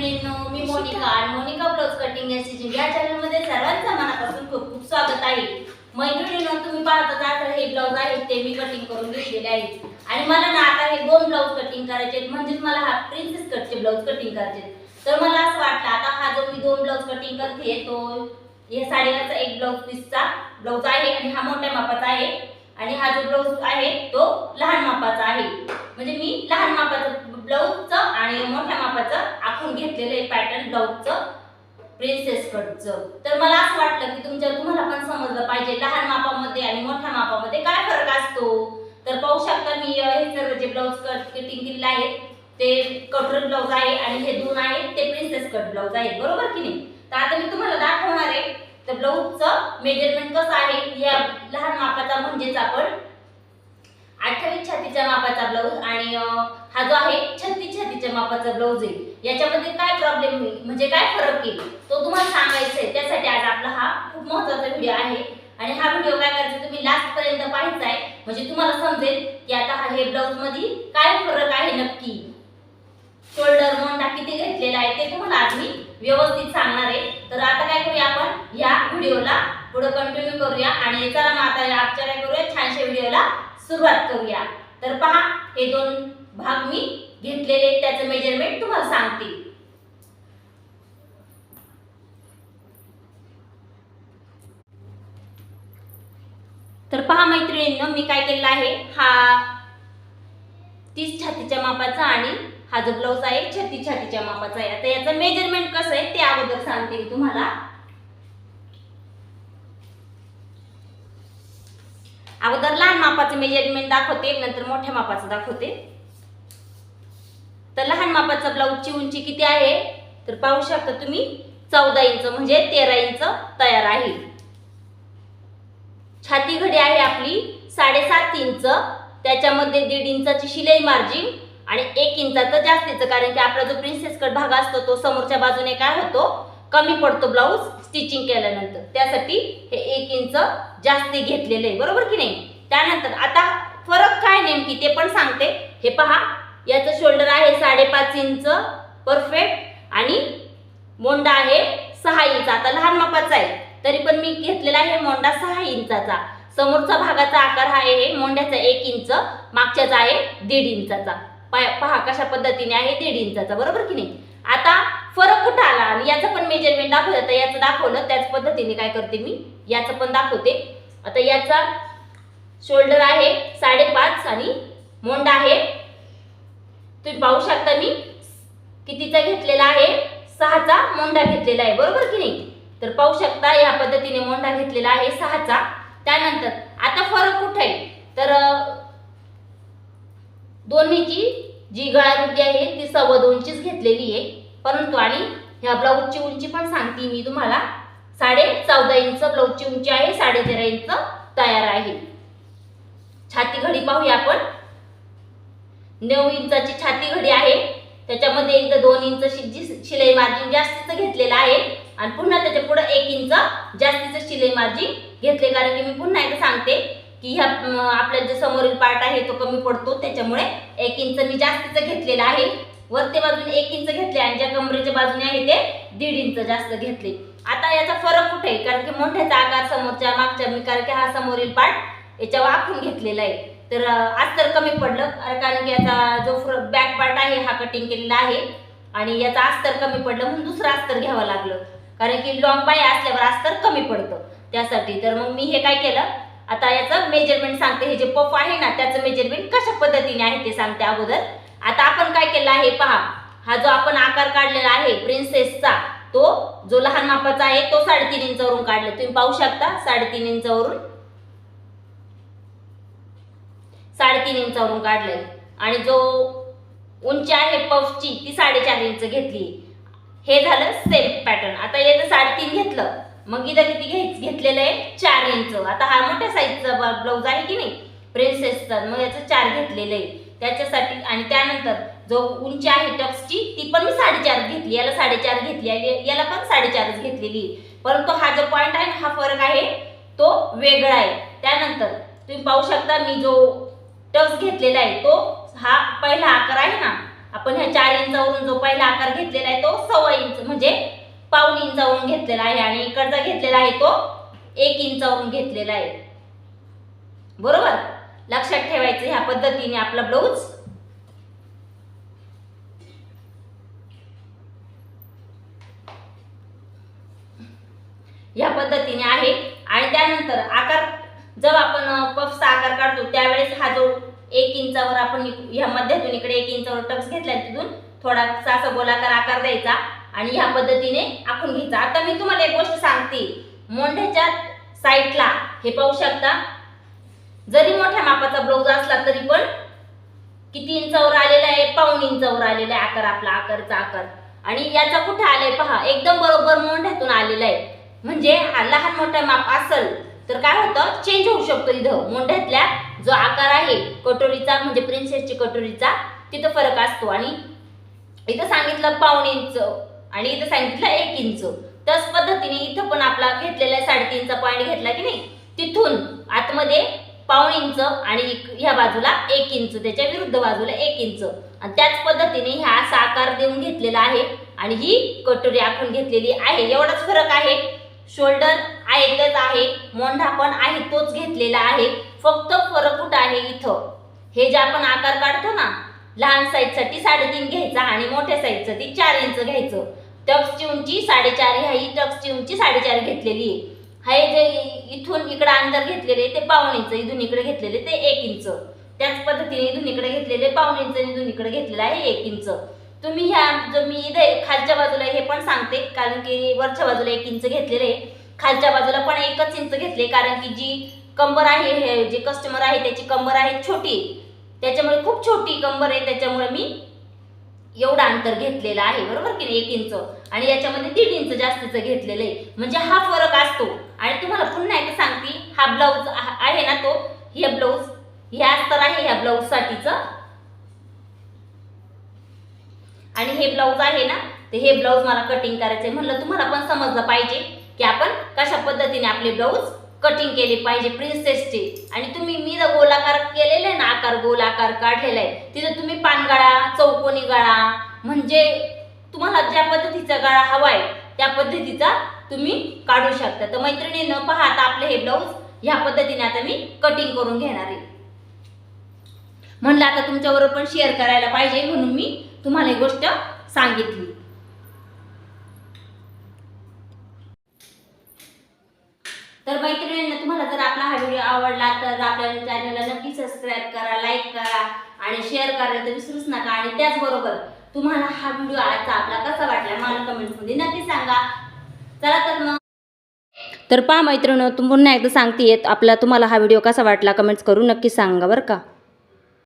मैत्रिणींनो मी मोनिका आणि मोनिका ब्लाउज कटिंग या सीजन या चॅनलमध्ये सर्वांचं मनापासून खूप खूप स्वागत आहे. मैत्रिणींनो तुम्ही पाहता जाता हे ब्लाऊज आहेत ते मी कटिंग करून घेतलेले आहेत आणि मला ना आता हे दोन ब्लाऊज कटिंग करायचे आहेत म्हणजेच मला हा प्रिन्सेस कटचे ब्लाऊज कटिंग करायचे. तर मला असं वाटलं आता हा जो मी दोन ब्लाऊज कटिंग करते तो हे साडीवरचा एक ब्लाऊज पीसचा ब्लाऊज आहे आणि हा मोठ्या मापाचा आहे. आणि हा जो ब्लाऊज आहे तो लहान मापाचा आहे. म्हणजे मी लहान मापाचं ब्लाऊजचं आणि मोठ्या मापाचं घेतलेलं आहे पॅटर्न ब्लाऊजचं प्रिन्सेस कटचं तर मला असं वाटलं की तुमच्या तुम्हाला पण समजलं पाहिजे लहान मापामध्ये आणि मोठ्या मापामध्ये काय फरक असतो? तर पाहू शकता मी हे सर्व जे ब्लाऊज कट कटिंग दिलेलं आहे ते कटर ब्लाऊज आहे आणि हे दोन आहेत ते प्रिन्सेस कट ब्लाऊज आहेत. बरोबर की नाही? तर आता मी तुम्हाला दाखवणार आहे तर ब्लाऊजचं मेजरमेंट कसं आहे या लहान मापाचा म्हणजेच आपण अठ्ठावीस छातीच्या मापाचा ब्लाऊज आणि हा जो आहे छत्तीस छातीच्या मापाचा ब्लाऊज आहे. याच्यामध्ये काय प्रॉब्लेम होईल? म्हणजे काय फरक येईल? तो तुम्हाला सांगायचा आहे. त्यासाठी आज आपला हा खूप महत्त्वाचा व्हिडिओ आहे. आणि हा व्हिडिओ काय करायचा? तुम्ही लास्ट पर्यंत पाहायचा आहे. म्हणजे तुम्हाला समजेल की आता हा हे ब्लाऊजमध्ये काय फरक आहे नक्की? शोल्डर मोंडा किती घेतलेला आहे ते तुम्हाला आज मी व्यवस्थित सांगणार आहे. तर आता काय करूया आपण? या व्हिडिओला पुढे कंटिन्यू करूया. आणि चला मग आता आजच्या काय करूया? छानशा व्हिडिओला सुरुवात करूया. तर पहा हे दोन भाग मी घेतलेले त्याचं मेजरमेंट तुम्हाला सांगते. तर पहा मैत्रिणींना मी काय केलेलं आहे हा तीस छातीच्या मापाचा आणि हा जो ब्लाऊज आहे छत्तीस छातीच्या मापाचा आहे. आता याचं मेजरमेंट कसं आहे ते अगोदर सांगते मी तुम्हाला. अगोदर लहान मापाचं मेजरमेंट दाखवते नंतर मोठ्या मापाचं दाखवते. तर लहान मापाचा ब्लाऊजची उंची किती आहे? तर पाहू शकता तुम्ही चौदा इंच म्हणजे तेरा इंच तयार आहे. छाती घडी आहे आपली साडेसात इंच. त्याच्यामध्ये दीड इंचाची शिलाई मार्जिन आणि एक इंचाचं जास्तीचं कारण की आपला जो प्रिन्सेस कट भाग असतो तो समोरच्या बाजूने काय होतो? कमी पडतो ब्लाऊज स्टिचिंग केल्यानंतर. त्यासाठी हे एक इंच जास्ती घेतलेलं आहे. बरोबर की नाही? त्यानंतर आता फरक काय नेमकी ते पण सांगते. हे पहा. याचं शोल्डर आहे साडेपाच इंच परफेक्ट आणि मोंडा आहे सहा इंच आता लहान मापाचा आहे. तरी पण मी घेतलेला आहे मोंडा सहा इंचाचा समोरचा भागाचा आकार हा आहे मोंड्याचा एक इंच मागच्याचा आहे दीड इंचाचा पाय- पहा कशा पद्धतीने आहे दीड इंचाचा बरोबर की नाही? आता फरक कुठं आला? आणि याचं पण मेजरमेंट दाखवलं. तर याचं दाखवलं. त्याच पद्धतीने काय करते मी? याचं पण दाखवते. आता याचा शोल्डर आहे साडेपाच आणि मोंडा आहे. तुम्ही पाहू शकता मी. कितीचा घेतलेला आहे? सहाचा मोंडा घेतलेला आहे. बरोबर की नाही? तर पाहू शकता या पद्धतीने मोंडा घेतलेला आहे सहाचा. त्यानंतर आता फरक कुठे आहे? तर दोन्हीची जी गळारुंदी आहे ती सव्वा दोनचीच घेतलेली आहे. परंतु आणि ह्या ब्लाऊजची उंची पण सांगते मी तुम्हाला. साडे चौदा इंच ब्लाऊजची उंची आहे साडे तेरा इंच तयार आहे. छाती घडी पाहूया आपण. नऊ इंचाची छाती घडी आहे. त्याच्यामध्ये एकदा दोन इंच शिलाई मार्जिन जास्तीचं घेतलेलं आहे. आणि पुन्हा त्याच्या पुढे एक इंच जास्तीचं शिलाई मार्जिन घेतले. कारण की मी पुन्हा एकदा सांगते की ह्या आपल्या जे जो समोरील पार्ट आहे तो कमी पडतो. त्याच्यामुळे एक इंच मी जास्तीचं घेतलेलं आहे. वरती बाजूने एक इंच घेतले आणि ज्या कमरेच्या बाजूने आहे ते दीड इंच जास्त घेतले. आता याचा फरक कुठे? आहे कारण की मोठ्याचा आकार समोरच्या मागच्या मी कारण की हा समोरील पार्ट याच्यावर आखून घेतलेला आहे. तर आज अस्तर कमी पडलं. कारण की याचा जो बॅक पार्ट आहे हा कटिंग केलेला आहे. आणि याचा अस्तर कमी पडलं म्हणून दुसरं अस्तर घ्यावं लागलं. कारण की लॉंग पाय असल्यावर अस्तर कमी पडतं. त्यासाठी तर मग मी हे काय केलं? आता याचं मेजरमेंट सांगते. हे जे पफ आहे ना त्याचं मेजरमेंट कशा पद्धतीने आहे ते सांगते अगोदर. आता आपण काय केलं आहे पहा. हा जो आपण आकार काढलेला आहे प्रिन्सेसचा तो जो लहान मापाचा आहे तो साडेतीन इंचावरून काढला. तुम्ही पाहू शकता साडेतीन इंचावरून. साडेतीन इंचावरून काढलंय. आणि जो उंची आहे पफची ती साडेचार इंच घेतली. हे झालं सेम पॅटर्न आता याचं साडेतीन घेतलं मग इथं किती घे घेतलेलं आहे? चार इंच. आता हा मोठ्या साईजचा ब्लाऊज आहे की नाही? प्रिन्सेसचा मग याचं चार घेतलेलं आहे. त्याच्यासाठी आणि त्यानंतर जो उंची आहे टक्सची ती पण मी साडेचार घेतली. याला साडेचार घेतली आहे. याला पण साडेचारच घेतलेली आहे. परंतु हा जो पॉईंट आहे हा फरक आहे तो वेगळा आहे. त्यानंतर तुम्ही पाहू शकता मी जो टक्स घेतलेला आहे तो हा पहिला आकार आहे ना आपण ह्या चार इंचावरून जो पहिला आकार घेतलेला आहे तो सव्वा इंच म्हणजे पाऊन इंचावरून घेतलेला आहे आणि इकडचा घेतलेला आहे तो एक इंचावरून घेतलेला आहे. बरोबर? लक्षात ठेवायचं ह्या पद्धतीने आपला ब्लाऊज या पद्धतीने आहे. आणि त्यानंतर आकार जेव्हा आपण पफचा आकार काढतो त्यावेळेस हा जो एक इंचावर आपण ह्या मध्यातून इकडे एक इंचावर टक्स घेतला तिथून थोडासा असा गोलाकार आकार द्यायचा आणि ह्या पद्धतीने आखून घ्यायचा. आता मी तुम्हाला एक गोष्ट सांगते. मोंढ्याच्या साईडला हे पाहू शकता जरी मोठ्या मापाचा ब्लाऊज असला तरी पण किती इंचावर आलेला आहे? पाऊन इंचावर आलेला आहे आकार आपला आकारचा आकार. आणि याचा कुठे आलाय पहा एकदम बरोबर मोंढ्यातून आलेला आहे. म्हणजे हा लहान मोठा माप असेल तर काय होतं? चेंज होऊ शकतो इथं. मोंढ्यातल्या जो आकार आहे कटोरीचा म्हणजे प्रिन्सेसची कटोरीचा तिथं फरक असतो. आणि इथं सांगितलं पाऊन इंच आणि इथं सांगितलं एक इंच. त्याच पद्धतीने इथं पण आपला घेतलेला आहे साडेतीनचा पॉईंट घेतला की नाही? तिथून आतमध्ये पाऊण इंच आणि ह्या बाजूला एक इंच त्याच्या विरुद्ध बाजूला एक इंच. आणि त्याच पद्धतीने ह्या असा आकार देऊन घेतलेला आहे आणि ही कटोरी आखून घेतलेली आहे. एवढाच फरक आहे. शोल्डर आहेतच आहे. मोंढा पण आहे तोच घेतलेला आहे. फक्त फरक कुठं आहे इथं? हे जे आपण आकार काढतो ना लहान साईजसाठी साडेतीन घ्यायचा आणि मोठ्या साईजसाठी चार इंच घ्यायचं. टक्सची उंची साडेचार ह्या ही टक्सची उंची साडेचार घेतलेली आहे. हे जे इथून इकडे अंतर घेतलेले ते पाऊण इंच इथून इकडे घेतलेले ते एक इंच. त्याच पद्धतीने इथून इकडे घेतलेले पाऊण इंच इथून इकडे घेतलेलं आहे एक इंच. तुम्ही ह्या जो मी इथे खालच्या बाजूला हे पण सांगते कारण की वरच्या बाजूला एक इंच घेतलेले आहे. खालच्या बाजूला पण एकच इंच घेतले कारण की जी कंबर आहे हे जे कस्टमर आहे त्याची कंबर आहे छोटी. त्याच्यामुळे खूप छोटी कंबर आहे त्याच्यामुळे मी एवढं अंतर घेतलेलं आहे बरोबर की नाही? एक इंच. आणि याच्यामध्ये दीड इंच जास्तीचं घेतलेलं आहे. म्हणजे हा फरक असतो. आणि तुम्हाला पुन्हा एक सांगते हा ब्लाऊज आहे ना तो? हे ब्लाऊज हे अस्तर आहे ह्या ब्लाउजसाठीचं आणि हे ब्लाऊज आहे ना तर हे ब्लाऊज मला कटिंग करायचंय म्हणलं तुम्हाला पण समजलं पाहिजे की आपण कशा पद्धतीने आपले ब्लाऊज कटिंग केले पाहिजे प्रिन्सेसचे आणि तुम्ही मी जर गोलाकार केला आकार गोल आकार काढलेला आहे. तिथं तुम्ही पानगाळा चौकोनी गाळा म्हणजे तुम्हाला ज्या पद्धतीचा गळा हवाय त्या पद्धतीचा तुम्ही काढू शकता. तर मैत्रिणी न पाहता आपले हे ब्लाऊज ह्या पद्धतीने आता मी कटिंग करून घेणार आहे. म्हणलं आता तुमच्याबरोबर पण शेअर करायला पाहिजे म्हणून मी तुम्हाला ही गोष्ट सांगितली. तर मैत्रिणी तुम्हाला जर आपला हा व्हिडिओ आवडला तर आपल्या चॅनलला नक्की सबस्क्राईब करा लाईक करा आणि शेअर करायला तर विसरूच नका. आणि त्याचबरोबर तुम्हाला हा व्हिडिओ आजचा आपला कसा वाटला मला कमेंट्समध्ये नक्की सांगा. चला तर मग. तर पहा मैत्रिणी तुम्ही पुन्हा एकदा सांगते आपला तुम्हाला हा व्हिडिओ कसा वाटला कमेंट्स करून नक्की सांगा बरं का.